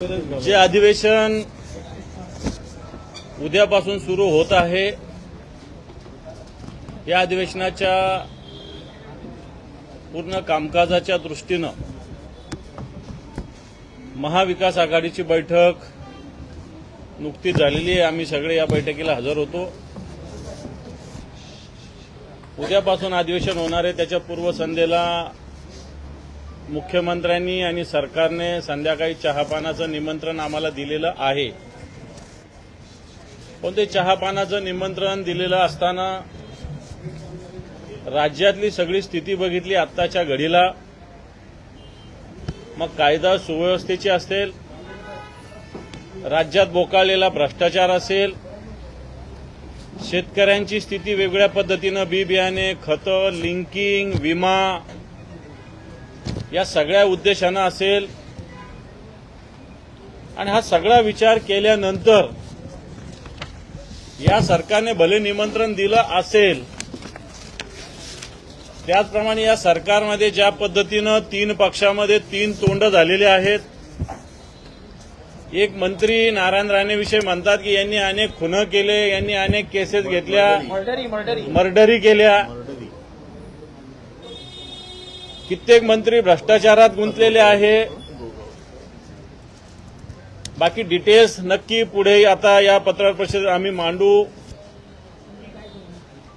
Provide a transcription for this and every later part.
जे अधिवेशन उद्यापासून सुरू होत आहे या अधिवेशनाच्या पूर्ण कामकाजाच्या दृष्टीनं महाविकास आघाडीची बैठक नुकतीच झालेली आहे. आम्ही सगळे या बैठकीला हजर होतो. उद्यापासून अधिवेशन होणार आहे. त्याच्या पूर्वसंध्येला मुख्यमंत्र्यांनी आणि सरकारने संध्याकाळी चहापानाचं निमंत्रण आम्हाला दिलेलं आहे. पण ते चहापानाचं निमंत्रण दिलेलं असताना राज्यातली सगळी स्थिती बघितली आत्ताच्या घडीला. मग कायदा सुव्यवस्थेची असेल राज्यात बोकाळलेला भ्रष्टाचार असेल शेतकऱ्यांची स्थिती वेगळ्या पद्धतीनं बी बियाणे खतं लिंकिंग विमा या सगळ्या उद्देशानं असेल. आणि हा सगळा विचार केल्यानंतर या सरकारने भले निमंत्रण दिलं असेल त्याचप्रमाणे या सरकारमध्ये ज्या पद्धतीनं तीन पक्षामध्ये तीन तोंड झालेले आहेत एक मंत्री नारायण राणेविषयी म्हणतात की यांनी अनेक खुनं केले यांनी अनेक केसेस घेतल्या मर्डरी केल्या. कित्येक मंत्री भ्रष्टाचारात गुंतलेले आहे. बाकी डिटेल्स नक्की पुढे आता या पत्रकार परिषदेत आम्ही मांडू.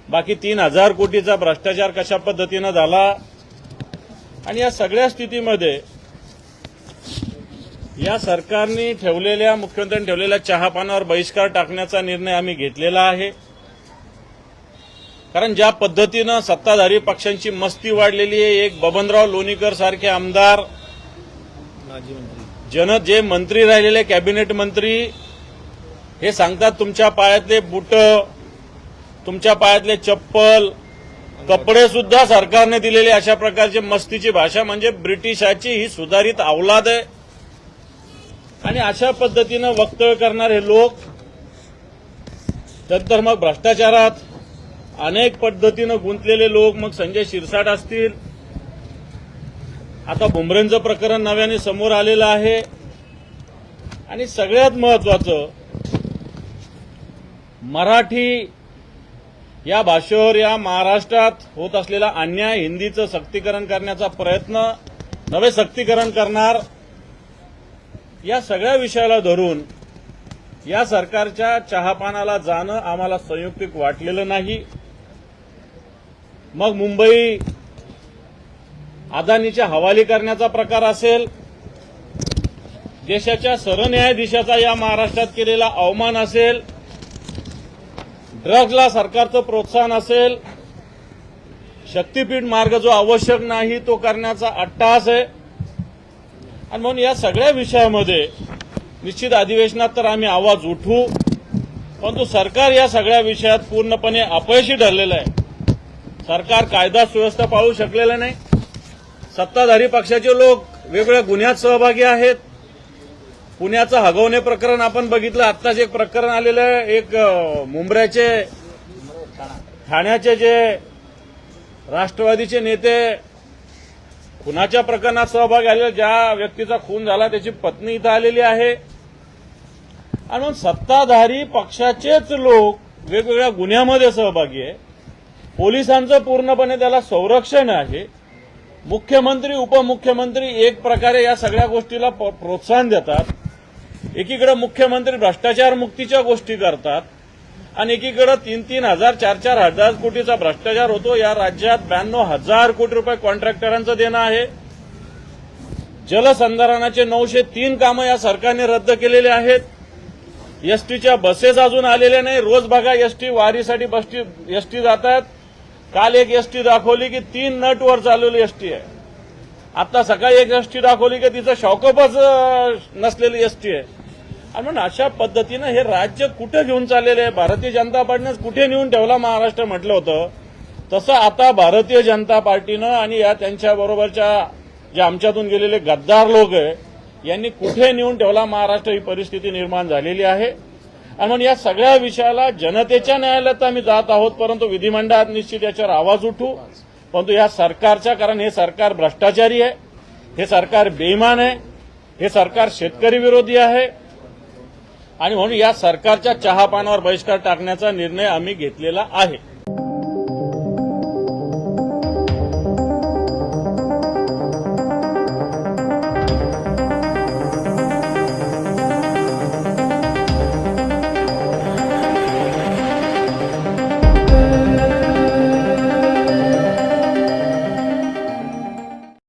बाकी तीन हजार कोटीचा भ्रष्टाचार कशा पद्धतीनं झाला? आणि या सगळ्या स्थितीमध्ये या सरकारने ठेवलेल्या मुख्यमंत्र्यांनी ठेवलेल्या चहापानावर बहिष्कार टाकण्याचा निर्णय आम्ही घेतलेला आहे. कारण ज्या पद्धतीनं सत्ताधारी पक्षांची मस्ती वाढलेली आहे एक बबनराव लोणीकर सारखे आमदार जन जे मंत्री राहिलेले कॅबिनेट मंत्री हे सांगतात तुमच्या पायातले बुट तुमच्या पायातले चप्पल कपडे सुद्धा सरकारने दिलेले अशा प्रकारची मस्तीची भाषा म्हणजे ब्रिटिशाची ही सुधारित अवलाद आहे. आणि अशा पद्धतीनं वक्तव्य करणारे लोक नंतर मग भ्रष्टाचारात अनेक पद्धतीनं गुंतलेले लोक मग संजय शिरसाट असतील. आता बुमरेंचं प्रकरण नव्याने समोर आलेलं आहे. आणि सगळ्यात महत्वाचं मराठी या भाषेवर या महाराष्ट्रात होत असलेला अन्याय हिंदीचं सक्तीकरण करण्याचा प्रयत्न नवे सक्तीकरण करणार या सगळ्या विषयाला धरून या सरकारच्या चहापानाला जाणं आम्हाला संयुक्तिक वाटलेलं नाही. मग मुंबई अदानीच्या हवाली करण्याचा प्रकार असेल देशाच्या सरन्यायाधीशाचा या महाराष्ट्रात केलेला अवमान असेल ड्रग्जला सरकारचं प्रोत्साहन असेल शक्तीपीठ मार्ग जो आवश्यक नाही तो करण्याचा अट्टाहास आहे आणि म्हणून या सगळ्या विषयामध्ये निश्चित अधिवेशनात तर आम्ही आवाज उठवू परंतु सरकार या सगळ्या विषयात पूर्णपणे अपयशी ठरलेलं आहे. सरकार कायदा सुव्यवस्था पाळू शकलेलं नाही. सत्ताधारी पक्षाचे लोक वेगवेगळ्या गुन्ह्यात सहभागी आहेत. पुण्याचं हगवणे प्रकरण आपण बघितलं. आत्ताच एक प्रकरण आलेलं आहे. एक मुंबऱ्याचे ठाण्याचे जे राष्ट्रवादीचे नेते खुनाच्या प्रकरणात सहभागी आलेला ज्या व्यक्तीचा खून झाला त्याची पत्नी इथं आलेली आहे. आणि सत्ताधारी पक्षाचेच लोक वेगवेगळ्या गुन्ह्यामध्ये सहभागी आहे. पोलिसांचं पूर्णपणे त्याला संरक्षण आहे. मुख्यमंत्री उपमुख्यमंत्री एक प्रकारे या सगळ्या गोष्टीला प्रोत्साहन देतात. एकीकडे मुख्यमंत्री भ्रष्टाचार मुक्तीच्या गोष्टी करतात आणि एकीकडे तीन तीन हजार चार चार हजार कोटीचा भ्रष्टाचार होतो. या राज्यात ब्याण्णव हजार कोटी रुपये कॉन्ट्रॅक्टरांचं देणं आहे. जलसंधारणाचे नऊशे तीन कामं या सरकारने रद्द केलेले आहेत. एसटीच्या बसेस अजून आलेल्या नाही. रोज बघा एसटी वारीसाठी बसटी एसटी जातात. काल एक एसटी दाखवली की तीन नटवर चाललेली एसटी आहे. आता सकाळी एक एसटी दाखवली की तिचं शॉकअपच नसलेली एसटी आहे. आणि म्हणून अशा पद्धतीनं हे राज्य कुठे घेऊन चाललेलं आहे? भारतीय जनता पार्टीनं कुठे नेऊन ठेवला? महाराष्ट्र म्हटलं होतं. तसं आता भारतीय जनता पार्टीनं आणि या त्यांच्या बरोबरच्या जे आमच्यातून गेलेले गद्दार लोक आहे यांनी कुठे नेऊन ठेवला? महाराष्ट्र ही परिस्थिती निर्माण झालेली आहे. आणि म्हणून या सगळ्या विषयाला जनतेच्या न्यायालयात आम्ही जात आहोत परंतु विधिमंडळात निश्चित याच्यावर आवाज उठू. परंतु या सरकारच्या कारण हे सरकार भ्रष्टाचारी आहे हे सरकार बेईमान आहे हे सरकार शेतकरी विरोधी आहे आणि म्हणून या सरकारच्या चहापानावर बहिष्कार टाकण्याचा निर्णय आम्ही घेतलेला आहे.